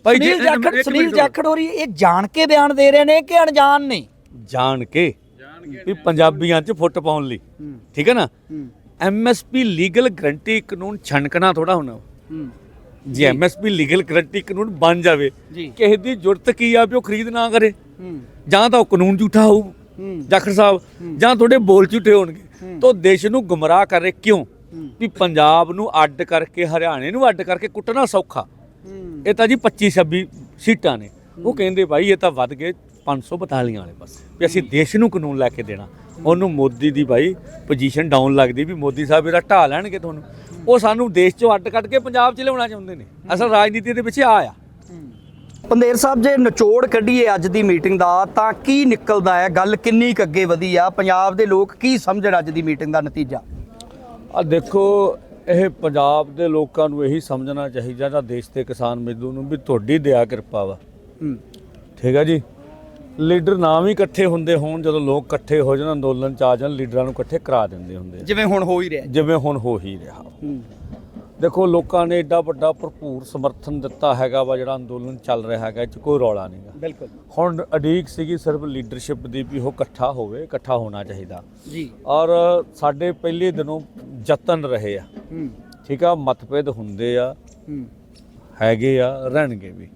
ਭਾਈ ਜੇ- ਸੁਨੀਲ ਜਾਖੜ ਸੁਨੀਲ ਜਾਖੜ ਹੋਰੀ ਇਹ ਜਾਣ ਕੇ ਬਿਆਨ ਦੇ ਰਹੇ ਨੇ ਕਿ ਅਣਜਾਣ ਨੇ? ਜਾਣ ਕੇ। ਵੀ ਪੰਜਾਬੀਆਂ 'ਚ ਫੁੱਟ ਪਾਉਣ ਲਈ। ਠੀਕ ਹੈ ਨਾ? ਐਮਐਸਪੀ ਲੀਗਲ ਗਰੰਟੀ ਕਾਨੂੰਨ ਛਣਕਣਾ ਥੋੜਾ ਹੋਣਾ। ਜੇ ਐਮਐਸਪੀ ਲੀਗਲ ਗਰੰਟੀ ਕਾਨੂੰਨ ਬਣ ਜਾਵੇ। ਕਿਸੇ ਦੀ ਜ਼ਰੂਰਤ ਕੀ ਆ ਵੀ ਉਹ ਖਰੀਦ ਨਾ ਕਰੇ? ਜਾਂ ਤਾਂ ਉਹ ਕਾਨੂੰਨ ਝੂਠਾ ਹੋਊ ਜਾਖੜ ਸਾਹਿਬ ਜਾਂ ਤੁਹਾਡੇ ਬੋਲ ਝੂਠੇ ਹੋਣਗੇ। ਤਾਂ ਦੇਸ਼ ਨੂੰ ਗੁੰਮਰਾਹ ਕਰੇ ਕਿਉਂ? ਵੀ ਪੰਜਾਬ ਨੂੰ ਅੱਡ ਕਰਕੇ ਹਰਿਆਣੇ ਨੂੰ ਅੱਡ ਕਰਕੇ ਕੁੱਟਣਾ ਸੌਖਾ। ਇਹ ਤਾਂ ਜੀ 25 26 ਸੀਟਾਂ ਨੇ। ਉਹ ਕਹਿੰਦੇ ਭਾਈ ਇਹ ਤਾਂ ਵੱਧ ਗਏ 542 ਵਾਲੇ ਬਸ। ਵੀ ਅਸੀਂ ਦੇਸ਼ ਨੂੰ ਕਾਨੂੰਨ ਲੈ ਕੇ ਦੇਣਾ। ਉਹਨੂੰ ਮੋਦੀ ਦੀ ਭਾਈ ਪੋਜੀਸ਼ਨ ਡਾਊਨ ਲੱਗਦੀ ਵੀ ਮੋਦੀ ਸਾਹਿਬ ਇਹਦਾ ਢਾ ਲੈਣਗੇ ਤੁਹਾਨੂੰ। ਉਹ ਸਾਨੂੰ ਦੇਸ਼ ਚੋਂ ਅੱਡ ਕੱਢ ਕੇ ਪੰਜਾਬ 'ਚ ਲਿਆਉਣਾ ਚਾਹੁੰਦੇ ਨੇ। ਅਸਲ ਰਾਜਨੀਤੀ ਦੇ ਵਿੱਚ ਆ ਆ। ਪੰਦੇਰ ਸਾਹਿਬ ਜੇ ਨਿਚੋੜ ਕੱਢੀਏ ਅੱਜ ਦੀ ਮੀਟਿੰਗ ਦਾ ਤਾਂ ਕੀ ਨਿਕਲਦਾ ਹੈ? ਗੱਲ ਕਿੰਨੀ ਕੁ ਅੱਗੇ ਵਧੀ ਆ? ਪੰਜਾਬ ਦੇ ਲੋਕ ਕੀ ਸਮਝਣ ਅੱਜ ਦੀ ਮੀਟਿੰਗ ਦਾ ਨਤੀਜਾ? ਆ ਦੇਖੋ ਇਹ ਪੰਜਾਬ ਦੇ ਲੋਕਾਂ ਨੂੰ ਇਹੀ ਸਮਝਣਾ ਚਾਹੀਦਾ ਜਾਂ ਦੇਸ਼ ਦੇ ਕਿਸਾਨ ਮਜ਼ਦੂਰ ਨੂੰ ਵੀ ਤੁਹਾਡੀ ਦਇਆ ਕਿਰਪਾ ਵਾ। ਠੀਕ ਹੈ ਜੀ? ਲੀਡਰ ਨਾ ਵੀ ਇਕੱਠੇ ਹੁੰਦੇ ਹੋਣ ਜਦੋਂ ਲੋਕ ਇਕੱਠੇ ਹੋ ਜਾਣ ਅੰਦੋਲਨ ਚ ਆ ਜਾਣ ਲੀਡਰਾਂ ਨੂੰ ਇਕੱਠੇ ਕਰਾ ਦਿੰਦੇ ਹੁੰਦੇ। ਜਿਵੇਂ ਹੁਣ ਹੋ ਹੀ ਰਿਹਾ। ਜਿਵੇਂ ਹੁਣ ਹੋ ਹੀ ਰਿਹਾ। ਦੇਖੋ ਲੋਕਾਂ ਨੇ ਏਡਾ ਵੱਡਾ ਭਰਪੂਰ ਸਮਰਥਨ ਦਿੱਤਾ ਹੈਗਾ ਵਾ ਜਿਹੜਾ ਅੰਦੋਲਨ ਚੱਲ ਰਿਹਾ ਹੈਗਾ ਚ ਕੋਈ ਰੌਲਾ ਨਹੀਂਗਾ ਬਿਲਕੁਲ। ਹੁਣ ਅਡੀਕ ਸੀਗੀ ਸਿਰਫ ਲੀਡਰਸ਼ਿਪ ਦੀ ਵੀ ਉਹ ਇਕੱਠਾ ਹੋਵੇ ਇਕੱਠਾ ਹੋਣਾ ਚਾਹੀਦਾ। ਜੀ। ਔਰ ਸਾਡੇ ਪਹਿਲੇ ਦਿਨੋਂ ਯਤਨ ਰਹੇ ਆ। ਹੂੰ। ਠੀਕ ਆ ਮਤਭੇਦ ਹੁੰਦੇ ਆ ਹੂੰ। ਹੈਗੇ ਆ ਰਹਿਣਗੇ ਵੀ।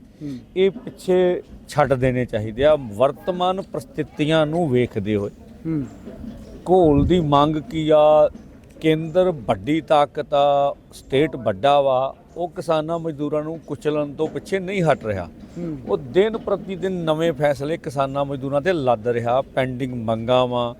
ਇਹ ਪਿੱਛੇ ਛੱਡ ਦੇਣੇ ਚਾਹੀਦੇ ਆ। ਵਰਤਮਾਨ ਪ੍ਰਸਥਿਤੀਆਂ ਨੂੰ ਵੇਖਦੇ ਹੋਏ ਹੂੰ। ਘੋਲ ਦੀ ਮੰਗ ਕੀ ਆ? ਕੇਂਦਰ ਵੱਡੀ ਤਾਕਤ ਆ ਸਟੇਟ ਵੱਡਾ ਵਾ ਉਹ ਕਿਸਾਨਾਂ ਮਜ਼ਦੂਰਾਂ ਨੂੰ ਕੁਚਲਣ ਤੋਂ ਪਿੱਛੇ ਨਹੀਂ ਹਟ ਰਿਹਾ। ਉਹ ਦਿਨ ਪ੍ਰਤੀ ਦਿਨ ਨਵੇਂ ਫੈਸਲੇ ਕਿਸਾਨਾਂ ਮਜ਼ਦੂਰਾਂ ਤੇ ਲੱਦ ਰਿਹਾ ਪੈਂਡਿੰਗ ਮੰਗਾਂ ਵਾ।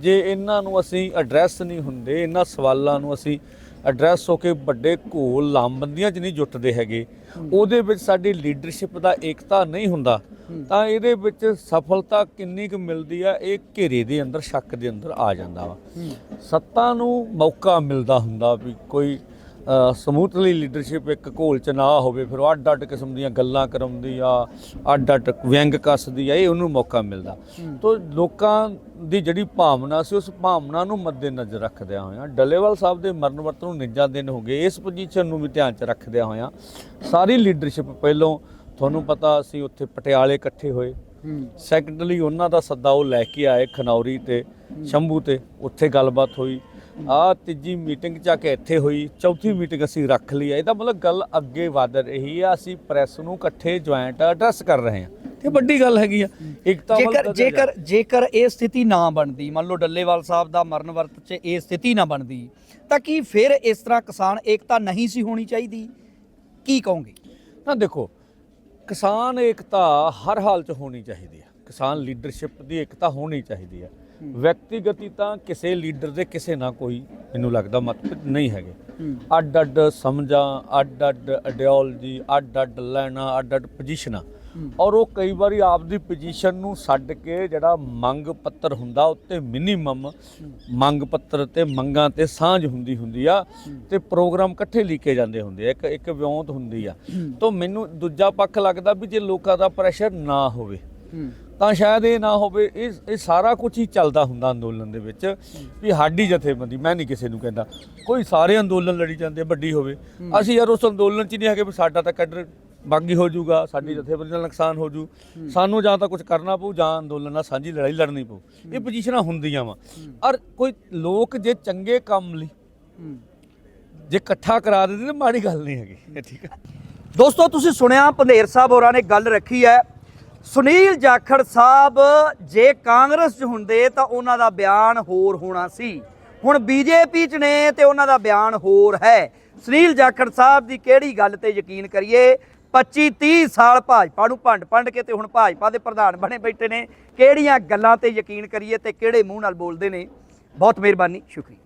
ਜੇ ਇਹਨਾਂ ਨੂੰ ਅਸੀਂ ਐਡਰੈਸ ਨਹੀਂ ਹੁੰਦੇ ਇਹਨਾਂ ਸਵਾਲਾਂ ਨੂੰ ਅਸੀਂ ਐਡਰੈਸ ਹੋ ਕੇ ਵੱਡੇ ਘੋਲ ਲਾਮਬੰਦੀਆਂ 'ਚ ਨਹੀਂ ਜੁਟਦੇ ਹੈਗੇ ਉਹਦੇ ਵਿੱਚ ਸਾਡੀ ਲੀਡਰਸ਼ਿਪ ਦਾ ਏਕਤਾ ਨਹੀਂ ਹੁੰਦਾ ਤਾਂ ਇਹਦੇ ਵਿੱਚ ਸਫਲਤਾ ਕਿੰਨੀ ਕੁ ਮਿਲਦੀ ਆ ਇਹ ਘੇਰੇ ਦੇ ਅੰਦਰ ਸ਼ੱਕ ਦੇ ਅੰਦਰ ਆ ਜਾਂਦਾ ਵਾ। ਸੱਤਾ ਨੂੰ ਮੌਕਾ ਮਿਲਦਾ ਹੁੰਦਾ ਵੀ ਕੋਈ ਸਮੂਥਲੀ ਲੀਡਰਸ਼ਿਪ ਇੱਕ ਘੋਲ ਚ ਨਾ ਹੋਵੇ ਫਿਰ ਉਹ ਅੱਡ ਅੱਡ ਕਿਸਮ ਦੀਆਂ ਗੱਲਾਂ ਕਰਾਉਂਦੀ ਆ ਅੱਡ ਅੱਡ ਵਿਅੰਗ ਕੱਸਦੀ ਆ ਇਹ ਉਹਨੂੰ ਮੌਕਾ ਮਿਲਦਾ। ਤੋ ਲੋਕਾਂ ਦੀ ਜਿਹੜੀ ਭਾਵਨਾ ਸੀ ਉਸ ਭਾਵਨਾ ਨੂੰ ਮੱਦੇ ਨਜ਼ਰ ਰੱਖਦਿਆਂ ਹੋਇਆਂ ਡੱਲੇਵਾਲ ਸਾਹਿਬ ਦੇ ਮਰਨ ਵਰਤ ਨੂੰ ਨਿੱਜਾ ਦਿਨ ਹੋ ਗਏ ਇਸ ਪੋਜੀਸ਼ਨ ਨੂੰ ਵੀ ਧਿਆਨ ਚ ਰੱਖਦਿਆਂ ਹੋਇਆਂ ਸਾਰੀ ਲੀਡਰਸ਼ਿਪ ਪਹਿਲੋਂ ਤੁਹਾਨੂੰ ਪਤਾ ਅਸੀਂ ਉੱਥੇ ਪਟਿਆਲੇ ਇਕੱਠੇ ਹੋਏ। ਸੈਕੰਡਲੀ ਉਹਨਾਂ ਦਾ ਸੱਦਾ ਉਹ ਲੈ ਕੇ ਆਏ ਖਨੌਰੀ ਤੇ ਸ਼ੰਭੂ ਤੇ ਉੱਥੇ ਗੱਲਬਾਤ ਹੋਈ। ਆ ਤੀਜੀ ਮੀਟਿੰਗ ਜਾ ਕੇ ਇੱਥੇ ਹੋਈ ਚੌਥੀ ਮੀਟਿੰਗ ਅਸੀਂ ਰੱਖ ਲਈ ਹੈ ਇਹਦਾ ਮਤਲਬ ਗੱਲ ਅੱਗੇ ਵਧ ਰਹੀ ਹੈ ਅਸੀਂ ਪ੍ਰੈਸ ਨੂੰ ਇਕੱਠੇ ਜੁਆਇੰਟ ਐਡਰੈਸ ਕਰ ਰਹੇ ਹਾਂ ਤੇ ਵੱਡੀ ਗੱਲ ਹੈਗੀ ਆ। ਇੱਕ ਤਾਂ ਜੇਕਰ ਜੇਕਰ ਜੇਕਰ ਇਹ ਸਥਿਤੀ ਨਾ ਬਣਦੀ ਮੰਨ ਲਓ ਡੱਲੇਵਾਲ ਸਾਹਿਬ ਦਾ ਮਰਨ ਵਰਤ 'ਚ ਇਹ ਸਥਿਤੀ ਨਾ ਬਣਦੀ ਤਾਂ ਕੀ ਫਿਰ ਇਸ ਤਰ੍ਹਾਂ ਕਿਸਾਨ ਏਕਤਾ ਨਹੀਂ ਸੀ ਹੋਣੀ ਚਾਹੀਦੀ? ਕੀ ਕਹੋਗੇ? ਨਾ ਦੇਖੋ ਕਿਸਾਨ ਏਕਤਾ ਹਰ ਹਾਲ 'ਚ ਹੋਣੀ ਚਾਹੀਦੀ ਹੈ ਕਿਸਾਨ ਲੀਡਰਸ਼ਿਪ ਦੀ ਏਕਤਾ ਹੋਣੀ ਚਾਹੀਦੀ ਹੈ ਵਿਅਕਤੀਗਤੀ ਤਾਂ ਕਿਸੇ ਲੀਡਰ ਦੇ ਕਿਸੇ ਨਾ ਕੋਈ ਮੈਨੂੰ ਲੱਗਦਾ ਮਤਲਬ ਨਹੀਂ ਹੈਗੇ। ਅੱਡ ਅੱਡ ਸਮਝਾਂ ਅੱਡ ਅੱਡ ਆਈਡੀਓਲੋਜੀ ਅੱਡ ਅੱਡ ਲੈਣਾ ਅੱਡ ਅੱਡ ਪੋਜੀਸ਼ਨਾਂ ਔਰ ਉਹ ਕਈ ਵਾਰੀ ਆਪਦੀ ਪੋਜੀਸ਼ਨ ਨੂੰ ਛੱਡ ਕੇ ਜਿਹੜਾ ਮੰਗ ਪੱਤਰ ਹੁੰਦਾ ਉੱਤੇ ਮਿਨੀਮਮ ਮੰਗ ਪੱਤਰ ਤੇ ਮੰਗਾਂ ਤੇ ਸਾਂਝ ਹੁੰਦੀ ਹੁੰਦੀ ਆ ਤੇ ਪ੍ਰੋਗਰਾਮ ਇਕੱਠੇ ਲਿਖੇ ਜਾਂਦੇ ਹੁੰਦੇ ਆ ਇੱਕ ਇੱਕ ਵਿਉਂਤ ਹੁੰਦੀ ਆ। ਤੋਂ ਮੈਨੂੰ ਦੂਜਾ ਪੱਖ ਲੱਗਦਾ ਵੀ ਜੇ ਲੋਕਾਂ ਦਾ ਪ੍ਰੈਸ਼ਰ ਨਾ ਹੋਵੇ ਤਾਂ ਸ਼ਾਇਦ ਇਹ ਨਾ ਹੋਵੇ ਇਹ ਇਹ ਸਾਰਾ ਕੁਝ ਹੀ ਚੱਲਦਾ ਹੁੰਦਾ ਅੰਦੋਲਨ ਦੇ ਵਿੱਚ ਵੀ ਸਾਡੀ ਜਥੇਬੰਦੀ ਮੈਂ ਨਹੀਂ ਕਿਸੇ ਨੂੰ ਕਹਿੰਦਾ ਕੋਈ ਸਾਰੇ ਅੰਦੋਲਨ ਲੜੀ ਜਾਂਦੇ ਵੱਡੀ ਹੋਵੇ। ਅਸੀਂ ਯਾਰ ਉਸ ਅੰਦੋਲਨ 'ਚ ਨਹੀਂ ਹੈਗੇ ਵੀ ਸਾਡਾ ਤਾਂ ਕੈਡਰ ਬਾਗੀ ਹੋ ਜਾਊਗਾ ਸਾਡੀ ਜਥੇਬੰਦੀ ਦਾ ਨੁਕਸਾਨ ਹੋ ਜੂ। ਸਾਨੂੰ ਜਾਂ ਤਾਂ ਕੁਝ ਕਰਨਾ ਪਊ ਜਾਂ ਅੰਦੋਲਨ ਨਾਲ ਸਾਂਝੀ ਲੜਾਈ ਲੜਨੀ ਪਊ। ਇਹ ਪੋਜੀਸ਼ਨਾਂ ਹੁੰਦੀਆਂ ਵਾ। ਔਰ ਕੋਈ ਲੋਕ ਜੇ ਚੰਗੇ ਕੰਮ ਲਈ ਜੇ ਇਕੱਠਾ ਕਰਾ ਦਿੰਦੇ ਤਾਂ ਮਾੜੀ ਗੱਲ ਨਹੀਂ ਹੈਗੀ। ਠੀਕ ਹੈ ਦੋਸਤੋ ਤੁਸੀਂ ਸੁਣਿਆ ਪੰਧੇਰ ਸਾਹਿਬ ਹੋਰਾਂ ਨੇ ਗੱਲ ਰੱਖੀ ਹੈ। ਸੁਨੀਲ ਜਾਖੜ ਸਾਹਿਬ, ਜੇ ਕਾਂਗਰਸ 'ਚ ਹੁੰਦੇ ਤਾਂ ਉਹਨਾਂ ਦਾ ਬਿਆਨ ਹੋਰ ਹੋਣਾ ਸੀ। ਹੁਣ ਬੀਜੇਪੀ 'ਚ ਨੇ ਤੇ ਉਹਨਾਂ ਦਾ ਬਿਆਨ ਹੋਰ ਹੈ। ਸੁਨੀਲ ਜਾਖੜ ਸਾਹਿਬ ਦੀ ਕਿਹੜੀ ਗੱਲ ਤੇ ਯਕੀਨ ਕਰੀਏ? 25 30 ਸਾਲ ਭਾਜਪਾ ਨੂੰ ਭੰਡ ਭੰਡ ਕੇ ਤੇ ਹੁਣ ਭਾਜਪਾ ਦੇ ਪ੍ਰਧਾਨ ਬਣੇ ਬੈਠੇ ਨੇ। ਕਿਹੜੀਆਂ ਗੱਲਾਂ ਤੇ ਯਕੀਨ ਕਰੀਏ ਤੇ ਕਿਹੜੇ ਮੂੰਹ ਨਾਲ ਬੋਲਦੇ ਨੇ? ਬਹੁਤ ਮਿਹਰਬਾਨੀ, ਸ਼ੁਕਰੀਆ।